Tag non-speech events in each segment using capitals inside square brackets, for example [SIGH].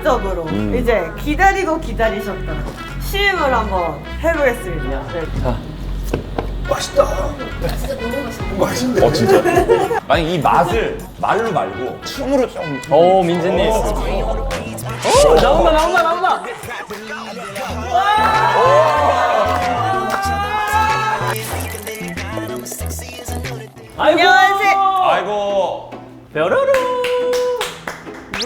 본격적으로 음. 이제 기다리고 기다리셨던 시음을 한번 해보겠습니다. 네. 어 진짜. [LAUGHS] 만약 이 맛을 말로 말고 춤으로 좀. 오 민재님. 오 나온다 나온다 나온다. 아이고. 안녕하세요. 아이고. 뾰로로.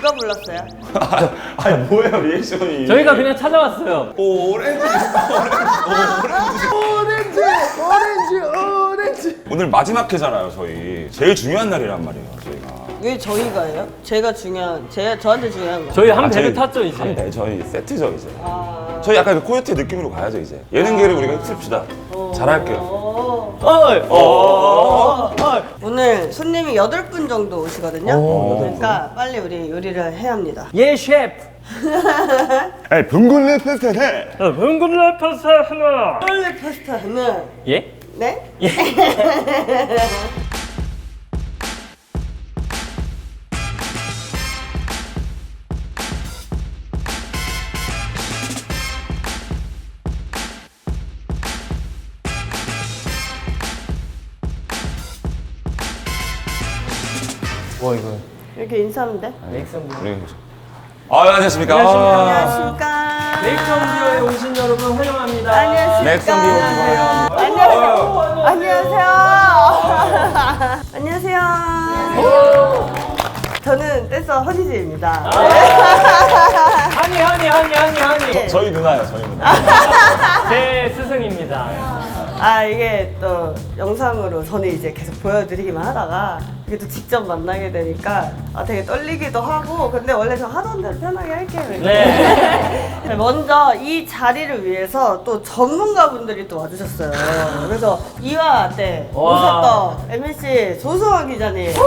누가 불렀어요? [LAUGHS] 아니 뭐예요 리액션이? 저희가 그냥 찾아왔어요. 오렌지 오렌지 오렌지 오렌지 오늘 마지막 회잖아요 저희 제일 중요한 날이란 말이에요 저희가 왜 저희가요? 제가 중요한, 제 저한테 중요한 거. 저희 한 아, 배를 저희 탔죠 이제. 한배 저희 세트죠 이제 아. 저희 약간 그 코요태 느낌으로 가야죠 이제 예능계를 우리가 휩쓸읍시다 잘할게요 어. 어이. 어. 어이. 오늘 손님이 8분 정도 오시거든요. 오, 그러니까 빨리 우리 요리를 해야 합니다. 예 셰프. [LAUGHS] 분근레 페스해 어, 흥분을 파사 하나. 빨리 파스타 하면 예? 네? [LAUGHS] 인사하면 돼? 메이크업 우리 아 안녕하십니까 안녕하십니까. 안녕하십니까. 메이크업비어에 오신 여러분 환영합니다. 안녕하십니까. 비오 안녕하세요. 안녕하세요. 안녕하세요. 저는 댄서 허니지입니다. 하니 하니 하니 하니 하니. 저희 누나요 저희 누나 제 스승입니다. 아 이게 또 영상으로 저는 이제 계속 보여드리기만 하다가 이게 또 직접 만나게 되니까 아 되게 떨리기도 하고 근데 원래 저 하던 대로 편하게 할게요. 네. [LAUGHS] 네, 먼저 이 자리를 위해서 또 전문가분들이 또 와주셨어요. 그래서 이화 때 와. 오셨던 MBC 조성환 기자님. [LAUGHS]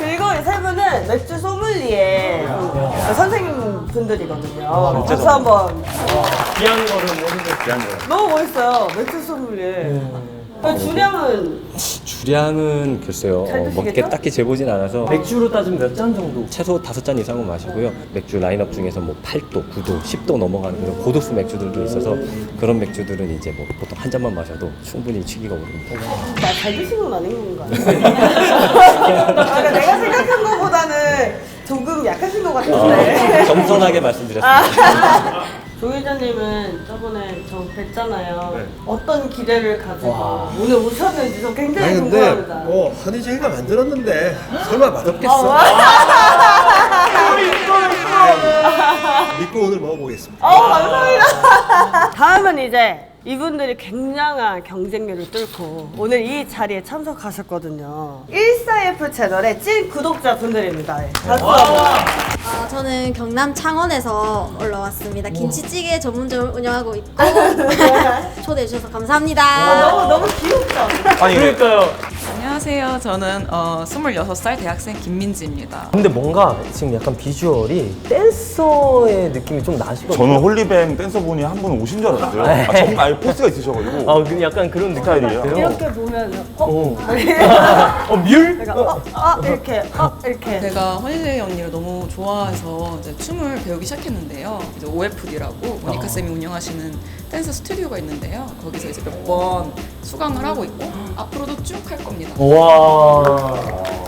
그리고 이 세 분은 맥주 소믈리에 선생님 분들이거든요. 박수 한번. 귀한 거를 모르는 귀한 거 너무 멋있어요. 맥주 소믈리에. 그 주량은 주량은 글쎄요 잘 어, 드시겠죠? 먹게 딱히 재보진 않아서 맥주로 따지면 몇 잔 정도? 최소 다섯 잔 이상은 마시고요 맥주 라인업 중에서 뭐 8도, 9도, 10도 넘어가는 그런 고도수 맥주들도 있어서 그런 맥주들은 이제 뭐 보통 한 잔만 마셔도 충분히 취기가 오릅니다 나 잘 드신 건 아닌 건가? 아, 그러니까 내가 생각한 것보다는 조금 약하신 것 같은데. 겸손하게 말씀드렸습니다 조 기자님은 저번에 저 뵀잖아요. 네. 어떤 기대를 가지고 오늘 오셨는지 저 굉장히 아니 근데 궁금합니다. 뭐 허니제이가 만들었는데 설마 아, 맛없겠어? 와. 믿고 오늘 먹어보겠습니다. 어, 감사합니다. 다음은 이제 이분들이 굉장한 경쟁률을 뚫고 오늘 이 자리에 참석하셨거든요. 14F 채널의 찐 구독자분들입니다. 예, 박수 한번. 아, 저는 경남 창원에서 올라왔습니다. 김치찌개 전문점을 운영하고 있고 [LAUGHS] 초대해 주셔서 감사합니다. 아, 너무 너무 귀엽다. 아니 그러니까요. 안녕하세요. 저는 어, 26살 대학생 김민지입니다. 근데 뭔가 지금 약간 비주얼이 댄서의 느낌이 좀 나시거든요. 저는 홀리뱅 댄서분이 한 분 오신 줄 알았어요 아, 정말 포스가 있으셔가지고 아, 그 약간 그런 느낌 스타일이에요? 이렇게 보면 어? 어, [LAUGHS] 뮬? 어, 어, 이렇게 어, 이렇게 제가 허니제이 언니를 너무 좋아해서 이제 춤을 배우기 시작했는데요. 이제 OFD라고 모니카 쌤이 운영하시는 댄스 스튜디오가 있는데요. 거기서 이제 몇 번 수강을 하고 있고 앞으로도 쭉 할 겁니다. 와.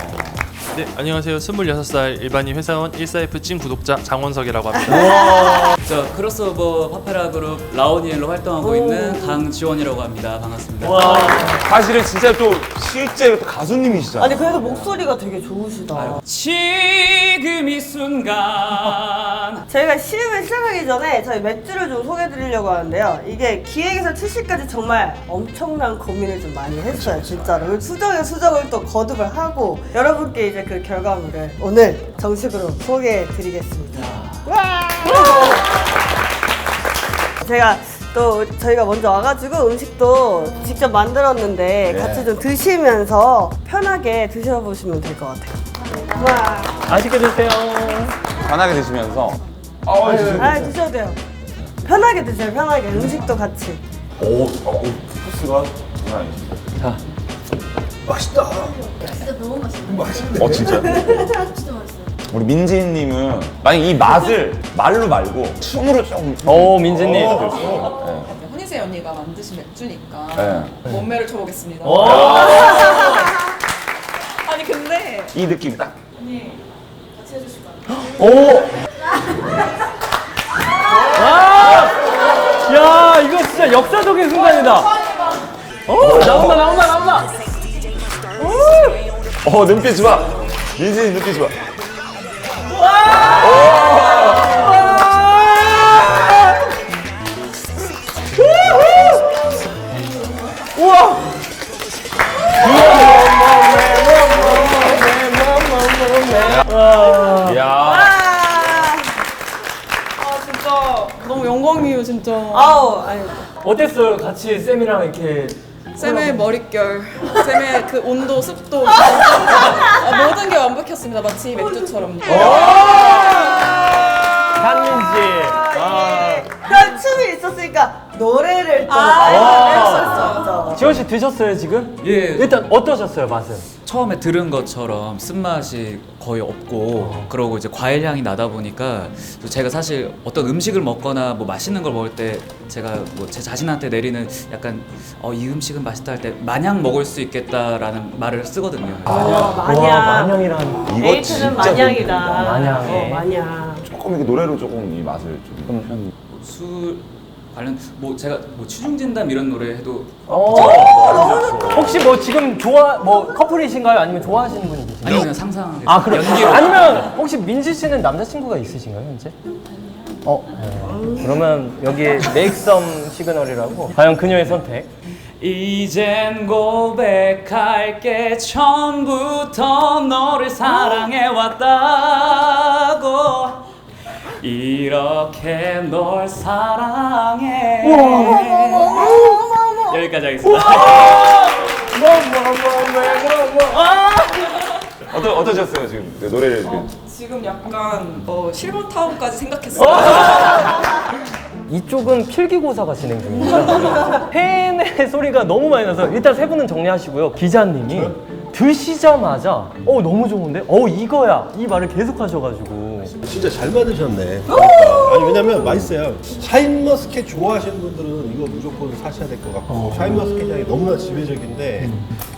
네, 안녕하세요. 26살 일반인 회사원 14F 찐 구독자 장원석이라고 합니다. 저 크로스오버 파페라 그룹 라오니엘로 활동하고 있는 강지원이라고 합니다. 반갑습니다. 와. 사실은 진짜 또 실제 가수님이시잖아요 아니 그래도 목소리가 되게 좋으시다. 지금 이 순간 [LAUGHS] 저희가 시음을 시작하기 전에 저희 맥주를 좀 소개해드리려고 하는데요. 이게 기획에서 출시까지 정말 엄청난 고민을 좀 많이 했어요, 진짜로. 수정에 수정을 또 거듭을 하고 여러분께 이제 그 결과물을 오늘 정식으로 소개해 드리겠습니다. 와! 제가 또 저희가 먼저 와가지고 음식도 직접 만들었는데 같이 좀 드시면서 편하게 드셔보시면 될 것 같아요. 와! 맛있게 드세요. 편하게 드시면서 아 진짜 아 드셔도 돼요. 편하게 드세요. 편하게 음식도 같이. 오, 어, 포스가 장난 아니시죠 맛있다. 진짜 너무 맛있어요. 맛있네. 어 진짜 진짜 [LAUGHS] 맛있어요. 우리 민지님은 만약 이 맛을 말로 말고 춤으로 좀. 오 민지님. 네. 허니세 언니가 만드신 맥주니까 네. 몸매를 쳐보겠습니다. 오. [LAUGHS] 아니 근데 이 느낌 딱. 언니 같이 해주실까요? 오. 와. 야 이거 진짜 역사적인 순간이다. 오 나온다 나온다 나온다. 어 눈빛 봐. 민지님 눈빛 봐. 야. 아 진짜 너무 영광이에요 진짜. 아우 아니 어땠어요? 같이 쌤이랑 이렇게 쌤의 머릿결, 쌤의 그 온도, 습도 아, 모든 게 완벽했습니다. 마치 맥주처럼. 한민지. 아. 그런 춤이 있었으니까 노래를 또 아. 지원 씨 드셨어요 지금? 예. 일단 어떠셨어요 맛은? 처음에 들은 것처럼 쓴맛이 거의 없고 그러고 이제 과일 향이 나다 보니까 또 제가 사실 어떤 음식을 먹거나 뭐 맛있는 걸 먹을 때 제가 뭐 제 자신한테 내리는 약간 어, 이 음식은 맛있다 할 때 마냥 먹을 수 있겠다라는 말을 쓰거든요. 어, 와 마냥. 만영이란. 이거 에이트는 진짜 마냥이다. 마냥. 어, 마냥. 조금 이렇게 노래로 조금 이 맛을 좀. 좀. 술 관련 뭐 제가 뭐 취중 진담 이런 노래 해도 어. 혹시 뭐 지금 좋아 뭐 커플이신가요? 아니면 좋아하시는 분이 계신가요? 아니 그냥 상상하게 아 그래. 연기로 아니면 혹시 민지 씨는 남자친구가 있으신가요 현재? 어. 네. 그러면 여기 make some 시그널이라고. 과연 그녀의 선택. 이젠 고백할게 처음부터 너를 사랑해 왔다고 이렇게 널 사랑해. 여기까지 하겠습니다. 어떠 어떠셨어요 지금? 그 노래를? 그- 지금 약간 어, 실버 타운까지 생각했어요. [LAUGHS] 이쪽은 필기고사가 진행 중입니다. [LAUGHS] 팬의 소리가 너무 많이 나서 일단 세 분은 정리하시고요. 기자님이 드시자마자 어 너무 좋은데? 어 이거야. 이 말을 계속 하셔가지고 진짜 잘 만드셨네. 그러니까. 아니 왜냐면 맛있어요. 샤인머스켓 좋아하시는 분들은 이거 무조건 사셔야 될 것 같고 샤인머스켓 향이 너무나 지배적인데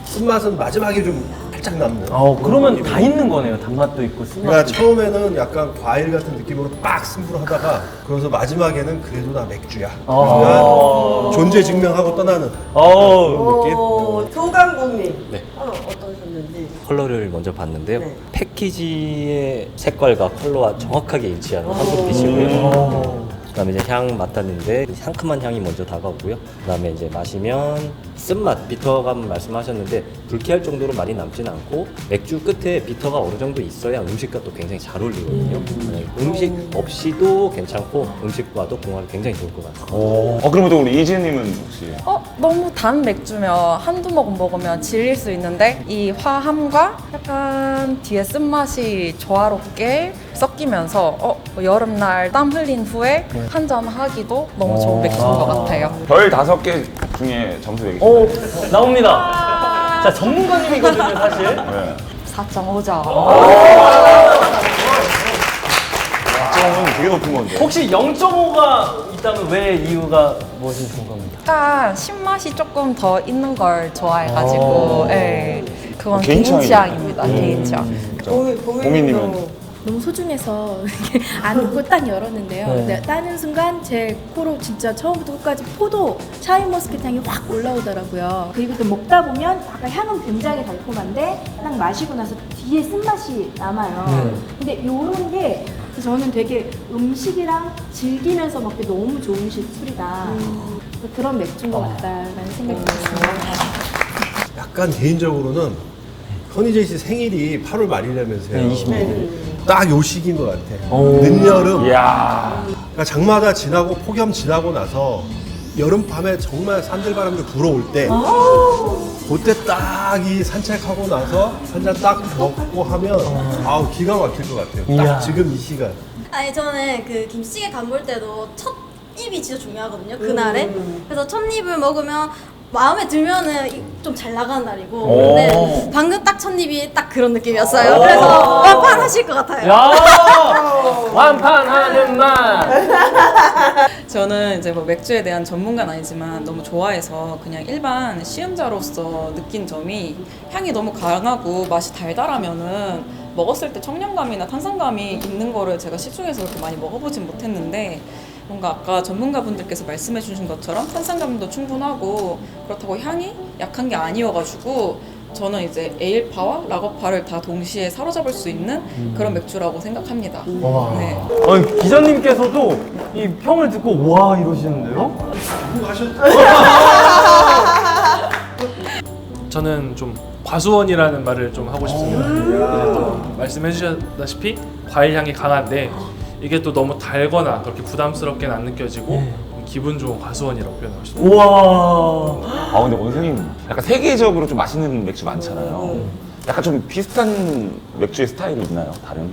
쓴맛은 마지막에 좀 살짝 남는. 어 그러면 다 있는 거네요. 단맛도 있고 그러니까 쓴맛도 있고. 처음에는 약간 과일 같은 느낌으로 빡 승부를 하다가 그래서 마지막에는 그래도 나 맥주야. 어. 그러니까 존재 증명하고 떠나는 어 느낌. 오, 조강국님. 네. 어, 어떠셨는지. 컬러를 먼저 봤는데요. 네. 패키지의 색깔과 컬러와 정확하게 일치하는 황금 빛이고요. 그다음에 이제 향 맡았는데 상큼한 향이 먼저 다가오고요. 그다음에 이제 마시면 쓴맛, 비터감 말씀하셨는데 불쾌할 정도로 많이 남지는 않고 맥주 끝에 비터가 어느 정도 있어야 음식과 또 굉장히 잘 어울리거든요. 네, 음식 없이도 괜찮고 음식과도 궁합이 굉장히 좋을 것 같아요. 어 그러면 또 우리 이지님은 혹시? 어, 너무 단 맥주면 한두 모금 먹으면 질릴 수 있는데 이 화함과 약간 뒤에 쓴맛이 조화롭게 섞이면서 어, 뭐 여름날 땀 흘린 후에 한 잔 하기도 너무 좋은 맥주인 것 같아요. 별 다섯 개 중에 점수 매기시면 오 나옵니다. 자 전문가님이거든요 사실. 네. 4.5점. 점은 되게 높은 건데. 혹시 0.5가 있다면 왜 이유가 무엇이신 겁니까? 약간 신맛이 조금 더 있는 걸 좋아해가지고 어. 예. 그건 개인 개인, 취향이네. 취향입니다. 개인 취향. 고민, 고민님은? 너무 소중해서 이렇게 [LAUGHS] 안 웃고 딱 열었는데요. 네. 근데 따는 순간 제 코로 진짜 처음부터 끝까지 포도 샤인머스켓 향이 확 올라오더라고요. 그리고 또 먹다 보면 아까 향은 굉장히 달콤한데 딱 마시고 나서 뒤에 쓴맛이 남아요. 네. 근데 요런 게 저는 되게 음식이랑 즐기면서 먹기 너무 좋은 시- 술이다. 그런 맥주인 것 같다라는 생각이 들었습니다. 약간 개인적으로는 허니제이 씨 생일이 8월 말이라면서요. 네, 20일. 딱요 시기인 것 같아. 오. 늦여름. 이야. 그러니까 장마다 지나고 폭염 지나고 나서 여름밤에 정말 산들바람이 불어올 때 그때 딱 이 산책하고 나서 한잔 딱 먹고 하면 아우 기가 막힐 것 같아요. 딱 이야. 지금 이 시간. 아니 저는 그 김치찌개 간 볼 때도 첫 입이 진짜 중요하거든요 그날에 그래서 첫 입을 먹으면 마음에 들면은 좀 잘 나가는 날이고 오. 근데 방금 딱 첫 입이 딱 그런 느낌이었어요. 그래서 완판 하실 것 같아요. 야 완판하는 맛. [LAUGHS] 저는 이제 뭐 맥주에 대한 전문가는 아니지만 너무 좋아해서 그냥 일반 시음자로서 느낀 점이 향이 너무 강하고 맛이 달달하면은 먹었을 때 청량감이나 탄산감이 있는 거를 제가 시중에서 그렇게 많이 먹어보진 못했는데 뭔가 아까 전문가분들께서 말씀해 주신 것처럼 탄산감도 충분하고 그렇다고 향이 약한 게 아니어가지고 저는 이제 에일파와 라거파를 다 동시에 사로잡을 수 있는 그런 맥주라고 생각합니다. 와. 네. 아니, 기자님께서도 이 평을 듣고 와 이러시는데요? [LAUGHS] 저는 좀 과수원이라는 말을 좀 하고 싶습니다. 이제 또 말씀해 주셨다시피 과일 향이 강한데 이게 또 너무 달거나 그렇게 부담스럽게는 안 느껴지고 기분 좋은 과수원이라고 표현하고. 우와. 아 근데 원생님 약간 세계적으로 좀 맛있는 맥주 많잖아요. 약간 좀 비슷한 맥주의 스타일이 있나요? 다른?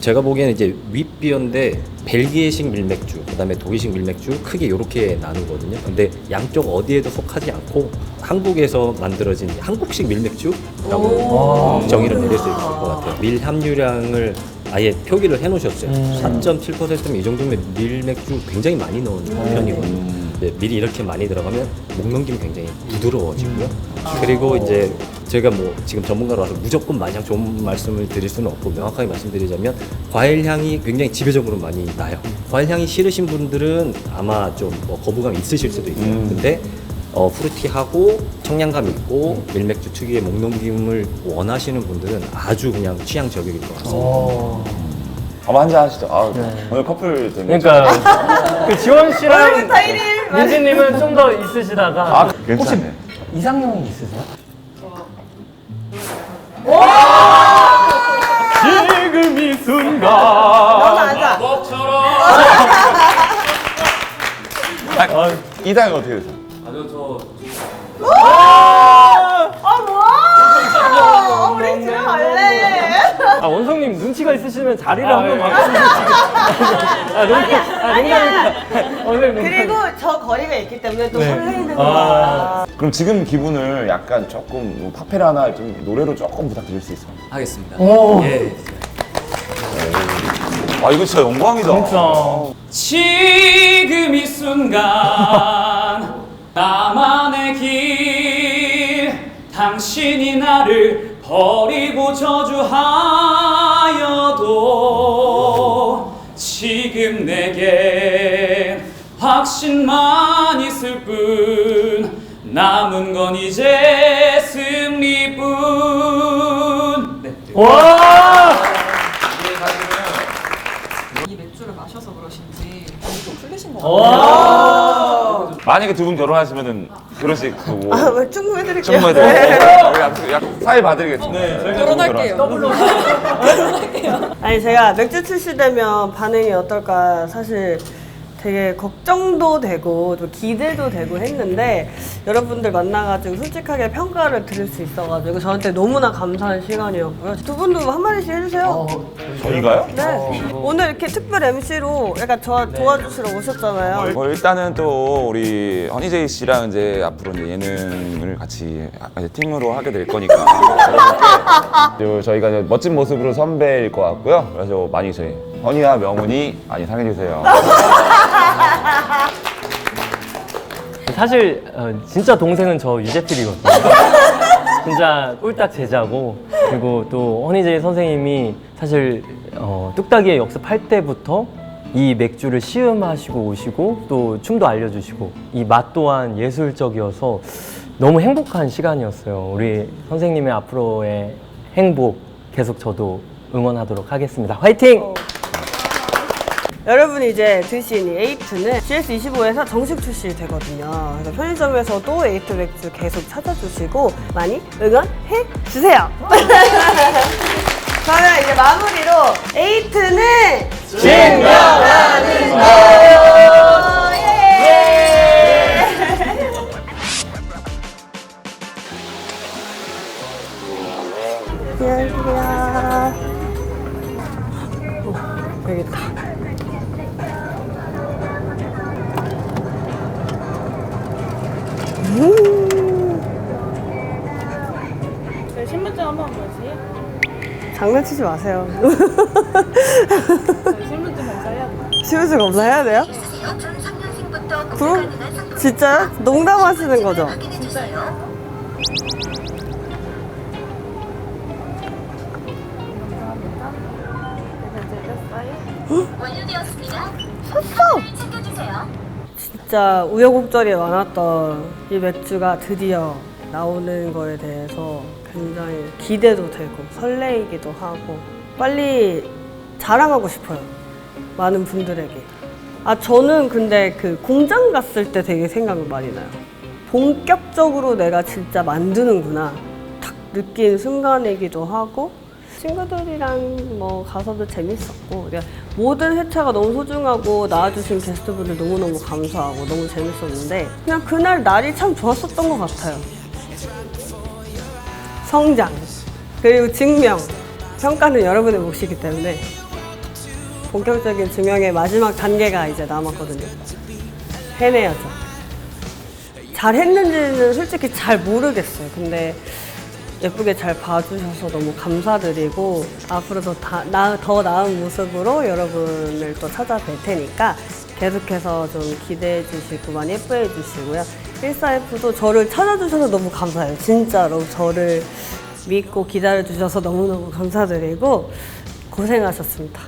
제가 보기에는 이제 윗비어인데 벨기에식 밀맥주, 그다음에 독일식 밀맥주 크게 이렇게 나누거든요. 근데 양쪽 어디에도 속하지 않고 한국에서 만들어진 한국식 밀맥주라고 정의를 내릴 수 있을 것 같아요. 밀 함유량을 아예 표기를 해놓으셨어요. 4.7%면 이 정도면 밀 맥주 굉장히 많이 넣은 편이거든요. 이제 밀이 이렇게 많이 들어가면 목 넘김이 굉장히 부드러워지고요. 그리고 이제 제가 뭐 지금 전문가로서 무조건 마냥 좋은 말씀을 드릴 수는 없고 명확하게 말씀드리자면 과일 향이 굉장히 지배적으로 많이 나요. 과일 향이 싫으신 분들은 아마 좀뭐 거부감이 있으실 수도 있어요. 근데 어, 프루티하고 청량감 있고 밀맥주 특유의 목 넘김을 원하시는 분들은 아주 그냥 취향 저격일 것 같습니다. 어. 한번 한잔 하시죠. 아, 오늘 커플 되면 그러니까 그 지원 씨랑 민지님은 좀 더 있으시다가 아, 괜찮네. 이상형이 있으세요? 지금 이 순간. 아, 이상이 어떻게 되세요? 아니요 저 아 뭐야? 우리 집에 갈래. 아 원성님 눈치가 있으시면 자리를 한번 바꾸시면 아 농담 아 농담입니다 원성님 농담 그리고 저 거리가 있기 때문에 또 네. 설레이는 아. 거야. 그럼 지금 기분을 약간 조금 뭐 파페라나 좀 노래로 조금 부탁드릴 수 있어요? 하겠습니다. 오. 예. 아 이거 진짜 영광이다. 진짜 지금 이 순간 나만의 길 당신이 나를 버리고 저주하여도 지금 내겐 확신만 있을 뿐 남은 건 이제 승리뿐 네. 와이 맥주를 마셔서 그러신지 좀 풀리신 것 어. 같아요. 와. 만약에 두 분 결혼하시면은 결혼식 그뭐 아, 뭐 충분해드릴게요. 정말 약, 약 사회 봐드리겠습니다. 네, [LAUGHS] 결혼할게요. 아니 제가 맥주 출시되면 반응이 어떨까 사실 되게 걱정도 되고 좀 기대도 되고 했는데 여러분들 만나가지고 솔직하게 평가를 들을 수 있어가지고 저한테 너무나 감사한 시간이었고요. 두 분도 한 마디씩 해주세요. 저희가요? 네. 오늘 이렇게 특별 MC로 약간 저 도와주시러 오셨잖아요. 뭐 일단은 또 우리 허니제이 씨랑 이제 앞으로 이제 예능을 같이 이제 팀으로 하게 될 거니까 [LAUGHS] 여러분께 저희가 이제 멋진 모습으로 선배일 것 같고요. 그래서 많이 저희 허니와 명훈이 많이 사랑해 주세요. [LAUGHS] 사실 어, 진짜 동생은 저 유재필이거든요. [LAUGHS] 진짜 꿀딱 제자고 그리고 또 허니제이 선생님이 사실 어, 뚝딱이의 역습할 때부터 이 맥주를 시음하시고 오시고 또 춤도 알려주시고 이 맛 또한 예술적이어서 너무 행복한 시간이었어요. 우리 선생님의 앞으로의 행복 계속 저도 응원하도록 하겠습니다. 화이팅! 여러분이 이제 드신 이 에이트는 GS25에서 정식 출시되거든요. 그래서 편의점에서도 에이트 맥주 계속 찾아주시고 많이 응원해 주세요. [LAUGHS] 그러면 이제 마무리로 에이트는 증명하는 거. 장난치지 마세요. 실무증 검사해야 돼. 실무증 검사해야 돼요? 그럼 진짜요? 농담하시는 거죠? 진짜 우여곡절이 많았던 이 맥주가 드디어 나오는 거에 대해서 굉장히 기대도 되고 설레이기도 하고 빨리 자랑하고 싶어요. 많은 분들에게. 아, 저는 근데 그 공장 갔을 때 되게 생각이 많이 나요. 본격적으로 내가 진짜 만드는구나. 탁 느낀 순간이기도 하고, 친구들이랑 뭐 가서도 재밌었고, 그냥 모든 회차가 너무 소중하고, 나와주신 게스트분들 너무너무 감사하고, 너무 재밌었는데, 그냥 그날 날이 참 좋았었던 것 같아요. 성장, 그리고 증명, 평가는 여러분의 몫이기 때문에, 본격적인 증명의 마지막 단계가 이제 남았거든요. 해내야죠. 잘 했는지는 솔직히 잘 모르겠어요. 근데 예쁘게 잘 봐주셔서 너무 감사드리고 앞으로도 다, 나, 더 나은 모습으로 여러분을 또 찾아뵐 테니까 계속해서 좀 기대해 주시고 많이 예뻐해 주시고요. 14F도 저를 찾아주셔서 너무 감사해요. 진짜로 저를 믿고 기다려 주셔서 너무너무 감사드리고 고생하셨습니다.